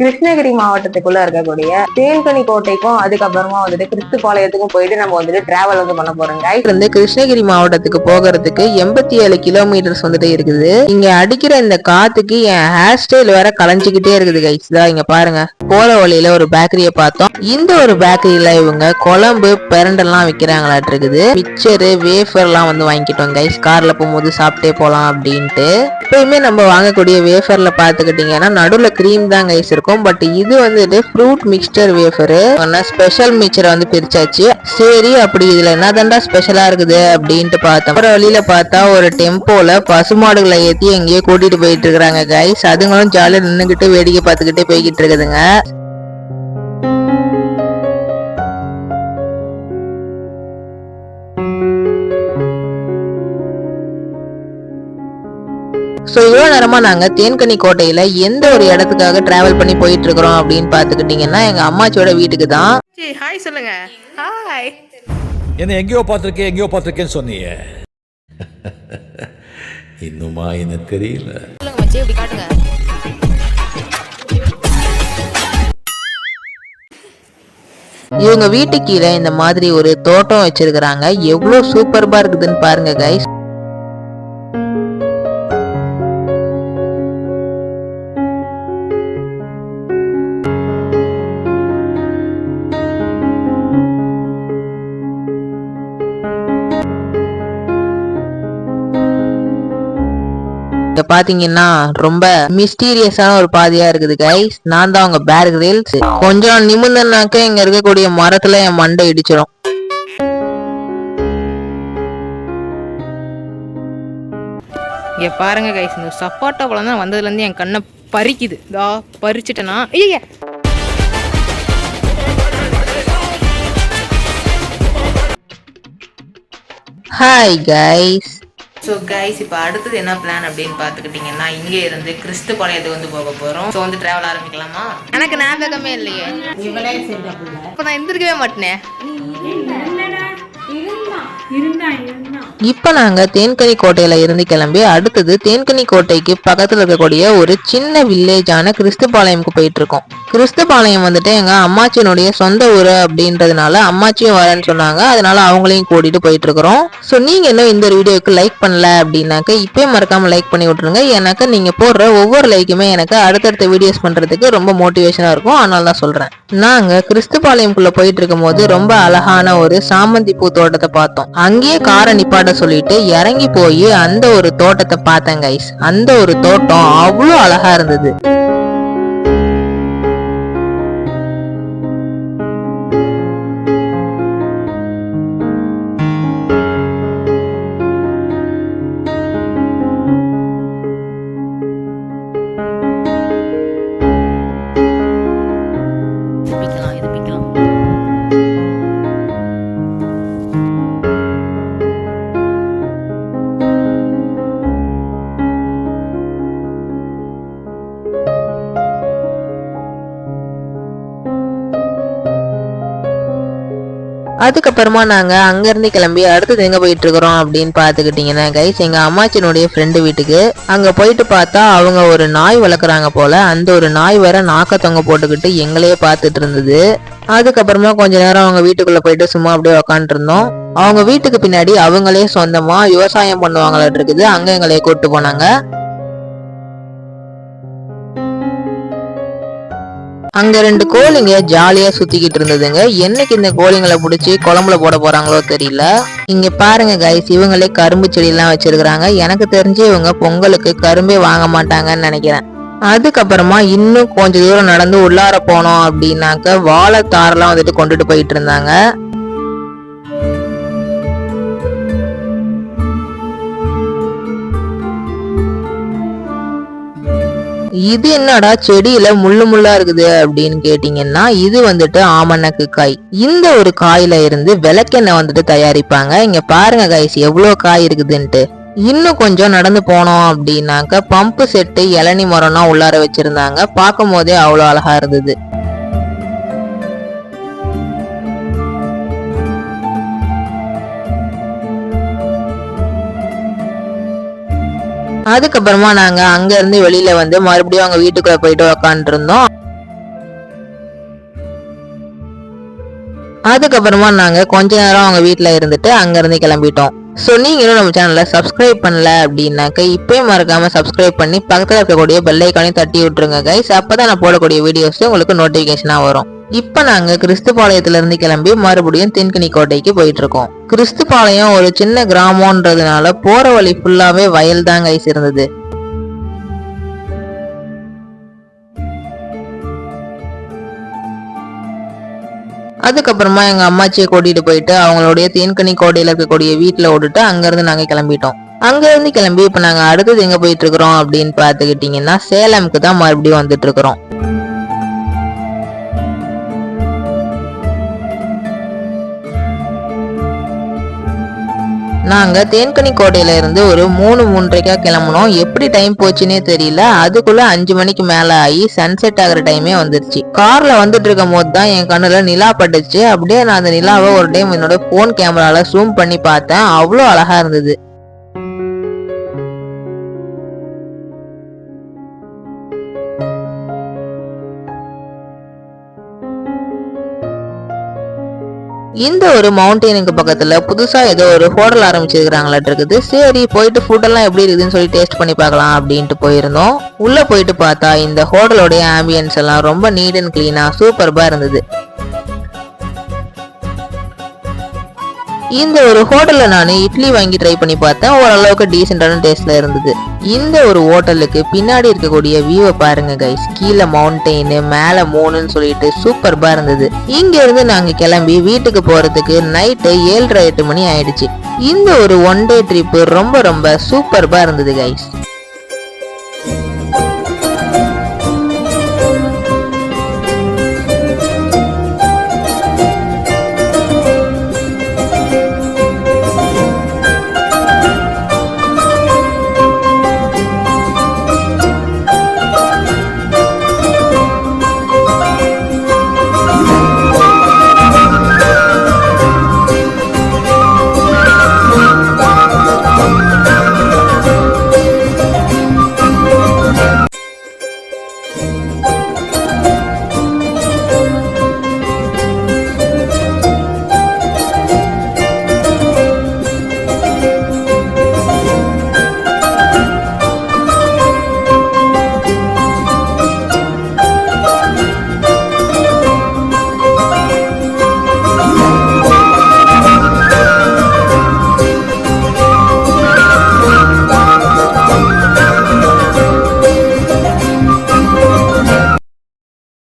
கிருஷ்ணகிரி மாவட்டத்துக்குள்ள இருக்கக்கூடிய தேன்கனி கோட்டைக்கும் அதுக்கப்புறமா வந்துட்டு கிறிஸ்துபாளையத்துக்கும் போயிட்டு நம்ம வந்துட்டு டிராவல் வந்து பண்ண போறோம் கைட் வந்து கிருஷ்ணகிரி மாவட்டத்துக்கு போகிறதுக்கு எண்பத்தி ஏழு கிலோமீட்டர்ஸ் வந்துட்டு இருக்குது. இங்க அடிக்கிற இந்த காத்துக்கு என் ஹேர் ஸ்டைல் வேற கலைஞ்சுக்கிட்டே இருக்குது கைஸ் தான் இங்க பாருங்க. போற வழியில ஒரு பேக்கரியை பார்த்தோம். இந்த ஒரு பேக்கரியில இவங்க குழம்பு பிரண்டெல்லாம் விற்கிறாங்களாட்டு இருக்குது. மிக்சரு வேஃபர் எல்லாம் வந்து வாங்கிக்கிட்டோம் கைஸ் கார்ல போகும்போது சாப்பிட்டே போலாம் அப்படின்ட்டு. எப்பயுமே நம்ம வாங்கக்கூடிய வேஃபர்ல பாத்துக்கிட்டீங்கன்னா நடுவுல க்ரீம் தான் கைஸ் இருக்கும். பட் இது வந்துட்டு ஃப்ரூட் மிக்சர் வேஃபரு ஸ்பெஷல் மிக்சரை வந்து பிரிச்சாச்சு. சரி அப்படி இதுல என்ன ஸ்பெஷலா இருக்குது அப்படின்ட்டு பார்த்தோம். அப்புறம் வழியில பார்த்தா ஒரு டெம்போல பசுமாடுகளை ஏத்தி எங்கேயோ கூட்டிட்டு போயிட்டு இருக்கிறாங்க கைஸ் அதுங்களும் ஜாலியா நின்னுகிட்டு வேடிக்கை பார்த்துக்கிட்டே போய்கிட்டு இருக்குதுங்க. இவ்வளோ நேரமா நாங்க தேன்கனி கோட்டையில எந்த ஒரு இடத்துக்காக டிராவல் பண்ணி போயிட்டு இருக்கிறோம் அப்படின்னு பாத்துக்கிட்டீங்கன்னா எங்க அம்மாச்சியோட வீட்டுக்கு தான் ஹாய் சொல்லுங்க. ஹாய் என்ன எங்கேயோ பார்த்துருக்கேன் எங்கேயோ பார்த்துருக்கேன்னு சொன்னீங்க இன்னுமா என்ன தெரியல. சொல்லுங்க மச்சி இப்படி காட்டுங்க. இவங்க வீட்டு கீழே இந்த மாதிரி ஒரு தோட்டம் வச்சிருக்கிறாங்க. எவ்வளவு சூப்பர்பா இருக்குதுன்னு பாருங்க கைஸ் பாத்தீங்கன்னா ரொம்ப மிஸ்டீரியஸான ஒரு பாதையா இருக்குது கைஸ் நான் தான் உங்க பேர் கிரில்ஸ் கொஞ்சம் நிமிந்தனாக்க இங்க இருக்கக்கூடிய மரத்துல என் மண்டை இடிச்சிடும் இங்க பாருங்க கைஸ் இந்த சப்பாட்டா பழம் தான் வந்ததுலேருந்து என் கண்ணை பறிக்குது. இதா பறிச்சிட்டேனா? ஐயா! ஹாய் கைஸ் ஸோ கைஸ் இப்போ அடுத்தது என்ன பிளான் அப்படின்னு பார்த்துக்கிட்டிங்கன்னா இங்கே இருந்து கிறிஸ்து பாளையத்துக்கு வந்து போக போகிறோம் ஸோ வந்து ட்ராவல் ஆரம்பிக்கலாமா? எனக்கு ஞாபகமே இல்லையே. இப்போ நான் எந்திருக்கவே மாட்டேனே. இப்ப நாங்க தேன்கனி கோட்டையில இருந்து கிளம்பி அடுத்தது தேன்கனி கோட்டைக்கு பக்கத்துல இருக்கக்கூடிய ஒரு சின்ன வில்லேஜான கிறிஸ்துபாளையம்க்கு போயிட்டு இருக்கோம். கிறிஸ்துபாளையம் வந்துட்டு எங்கள் அம்மாச்சியினுடைய சொந்த ஊர் அப்படின்றதுனால அம்மாச்சியும் வரேன்னு சொன்னாங்க. அதனால அவங்களையும் கூட்டிட்டு போயிட்டு இருக்கிறோம் ஸோ நீங்கள் இன்னும் இந்த வீடியோக்கு லைக் பண்ணல அப்படின்னாக்க இப்போயே மறக்காம லைக் பண்ணி விட்டுருங்க. எனக்கு நீங்கள் போடுற ஒவ்வொரு லைக்குமே எனக்கு அடுத்தடுத்த வீடியோஸ் பண்ணுறதுக்கு ரொம்ப மோட்டிவேஷனாக இருக்கும். அதனால தான் சொல்கிறேன் நாங்கள் கிறிஸ்துபாளையம்குள்ளே போயிட்டு இருக்கும்போது ரொம்ப அழகான ஒரு சாமந்தி பூ தோட்டத்தை பார்த்தோம். அங்கேயே காரை நிப்பாட்ட சொல்லிட்டு இறங்கி போய் அந்த ஒரு தோட்டத்தை பார்த்தேன் கைஸ் அந்த ஒரு தோட்டம் அவ்வளோ அழகாக இருந்தது. அதுக்கப்புறமா நாங்கள் அங்கேருந்து கிளம்பி அடுத்தது எங்கே போயிட்டு இருக்கிறோம் அப்படின்னு பார்த்துக்கிட்டிங்கன்னா கைஸ் எங்கள் அம்மாச்சினுடைய ஃப்ரெண்டு வீட்டுக்கு அங்கே போயிட்டு பார்த்தா அவங்க ஒரு நாய் வளர்க்குறாங்க போல அந்த ஒரு நாய் வேற நாக்க தொங்க போட்டுக்கிட்டு எங்களையே பார்த்துட்டு இருந்தது. அதுக்கப்புறமா கொஞ்ச நேரம் அவங்க வீட்டுக்குள்ள போயிட்டு சும்மா அப்படியே உக்காந்துட்டு அவங்க வீட்டுக்கு பின்னாடி அவங்களே சொந்தமா விவசாயம் பண்ணுவாங்களாட்டு இருக்குது அங்க எங்களையே கூப்பிட்டு போனாங்க. அங்க ரெண்டு கோழிங்க ஜாலியா சுத்திக்கிட்டு இருந்ததுங்க. என்னைக்கு இந்த கோழிங்களை பிடிச்சி குழம்புல போட போறாங்களோ தெரியல. இங்க பாருங்க கைஸ் இவங்களே கரும்பு செடியெல்லாம் வச்சிருக்கிறாங்க. எனக்கு தெரிஞ்சு இவங்க பொங்கலுக்கு கரும்பே வாங்க மாட்டாங்கன்னு நினைக்கிறேன். அதுக்கப்புறமா இன்னும் கொஞ்ச தூரம் நடந்து உள்ளார போனோம் அப்படின்னாக்க வாழைத்தாரெல்லாம் வந்துட்டு கொண்டுட்டு போயிட்டு இருந்தாங்க. இது என்னடா செடியில முள்ளு முள்ளா இருக்குது அப்படின்னு கேட்டீங்கன்னா இது வந்துட்டு ஆமணக்கு காய். இந்த ஒரு காயில இருந்து விளக்கெண்ணெய் வந்துட்டு தயாரிப்பாங்க. இங்க பாருங்க காய்ஸ் எவ்வளவு காய் இருக்குதுன்ட்டு. இன்னும் கொஞ்சம் நடந்து போனோம் அப்படின்னாக்க பம்பு செட்டு இளநி மரம்லாம் உள்ளார வச்சிருந்தாங்க. பார்க்கும் போதே அவ்வளோ அழகா இருந்தது. அதுக்கப்புறமா நாங்க அங்க இருந்து வெளியில வந்து மறுபடியும் அவங்க வீட்டுக்குள்ள போயிட்டு உக்காந்துருந்தோம். அதுக்கப்புறமா நாங்க கொஞ்ச நேரம் அவங்க வீட்டுல இருந்துட்டு அங்கிருந்து கிளம்பிட்டோம். ஸோ நீங்களும் நம்ம சேனலை சப்ஸ்கிரைப் பண்ணல அப்படின்னாக்க இப்போயே மறக்காம சப்ஸ்கிரைப் பண்ணி பக்கத்தில் இருக்கக்கூடிய பெல்லைக்கானையும் தட்டி விட்டுருங்க கைஸ் அப்போ தான் நான் போடக்கூடிய வீடியோஸ் உங்களுக்கு நோட்டிஃபிகேஷனாக வரும். இப்போ நாங்கள் கிறிஸ்துபாளையத்திலிருந்து கிளம்பி மறுபடியும் தென்கனி கோட்டைக்கு போயிட்டு இருக்கோம் கிறிஸ்துபாளையம் ஒரு சின்ன கிராமம்ன்றதுனால போற வழி ஃபுல்லாவே வயல் தாங்க இருந்தது. அதுக்கப்புறமா எங்க அம்மாச்சியை கூட்டிட்டு போயிட்டு அவங்களுடைய தேன்கனி கோட்டையில இருக்கக்கூடிய வீட்டுல விட்டுட்டு அங்கிருந்து நாங்க கிளம்பிட்டோம். அங்க இருந்து கிளம்பி இப்ப நாங்க அடுத்தது எங்க போயிட்டு இருக்கிறோம் அப்படின்னு பாத்துக்கிட்டீங்கன்னா சேலம்க்கு தான் மறுபடியும் வந்துட்டு இருக்கிறோம் நாங்கள் தேன்கனி கோட்டையில இருந்து ஒரு மூணு மூன்றரைக்கா கிளம்புனோம். எப்படி டைம் போச்சுன்னே தெரியல. அதுக்குள்ளே அஞ்சு மணிக்கு மேலே ஆகி சன்செட் ஆகிற டைமே வந்துருச்சு. காரில் வந்துட்டு இருக்கும் போது தான் என் கண்ணில் நிலா பட்டுச்சு. அப்படியே நான் அந்த நிலாவை ஒரு டைம் என்னோட ஃபோன் கேமராவில் ஜூம் பண்ணி பார்த்தேன். அவ்வளோ அழகாக இருந்தது. இந்த ஒரு மவுண்டெயினுக்கு பக்கத்துல புதுசா ஏதோ ஒரு ஹோட்டல் ஆரம்பிச்சிருக்கிறாங்களாட்டு இருக்குது. சரி போயிட்டு ஃபுட்டெல்லாம் எப்படி இருக்குதுன்னு சொல்லி டேஸ்ட் பண்ணி பார்க்கலாம் அப்படின்ட்டு போயிருந்தோம். உள்ள போயிட்டு பார்த்தா இந்த ஹோட்டலோடைய ஆம்பியன்ஸ் எல்லாம் ரொம்ப நீட் அண்ட் கிளீனா சூப்பர்பாக இருந்தது. இந்த ஒரு ஹோட்டலில் நான் இட்லி வாங்கி ட்ரை பண்ணி பார்த்தேன். ஓரளவுக்கு டீசெண்டான டேஸ்ட்டில் இருந்தது. இந்த ஒரு ஹோட்டலுக்கு பின்னாடி இருக்கக்கூடிய வியூவை பாருங்க கைஸ் கீழே மவுண்டெயின் மேலே மூணுன்னு சொல்லிட்டு சூப்பர்பாக இருந்தது. இங்கேருந்து நாங்கள் கிளம்பி வீட்டுக்கு போகிறதுக்கு நைட்டு ஏழரை எட்டு மணி ஆயிடுச்சு. இந்த ஒரு ஒன் டே ட்ரிப்பு ரொம்ப ரொம்ப சூப்பர்பாக இருந்தது கைஸ்